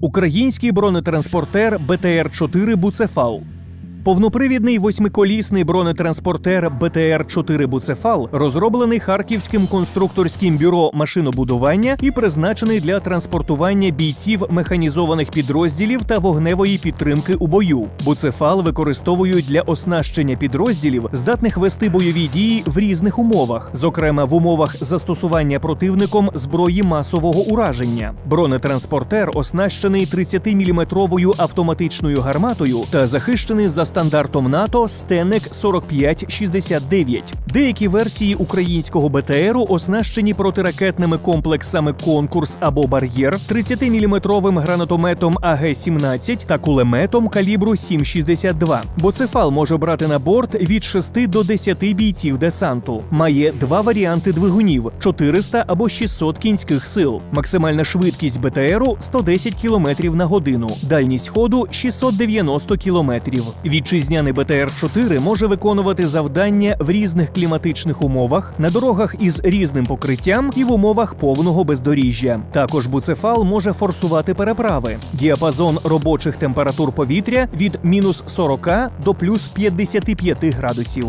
Український бронетранспортер БТР-4 Буцефал. Повнопривідний восьмиколісний бронетранспортер БТР-4 Буцефал розроблений Харківським конструкторським бюро машинобудування і призначений для транспортування бійців механізованих підрозділів та вогневої підтримки у бою. Буцефал використовують для оснащення підрозділів, здатних вести бойові дії в різних умовах, зокрема в умовах застосування противником зброї масового ураження. Бронетранспортер оснащений 30-мм автоматичною гарматою та захищений за стандартом НАТО Стенек 4569. Деякі версії українського БТРу оснащені протиракетними комплексами Конкурс або Бар'єр, 30-мм гранатометом АГ-17 та кулеметом калібру 7,62. Боцефал може брати на борт від 6 до 10 бійців десанту. Має два варіанти двигунів: 400 або 600 кінських сил. Максимальна швидкість БТРу 110 км на годину, дальність ходу 690 км. Вітчизняний БТР-4 може виконувати завдання в різних кліматичних умовах, на дорогах із різним покриттям і в умовах повного бездоріжжя. Також буцефал може форсувати переправи. Діапазон робочих температур повітря від мінус 40 до плюс 55 градусів.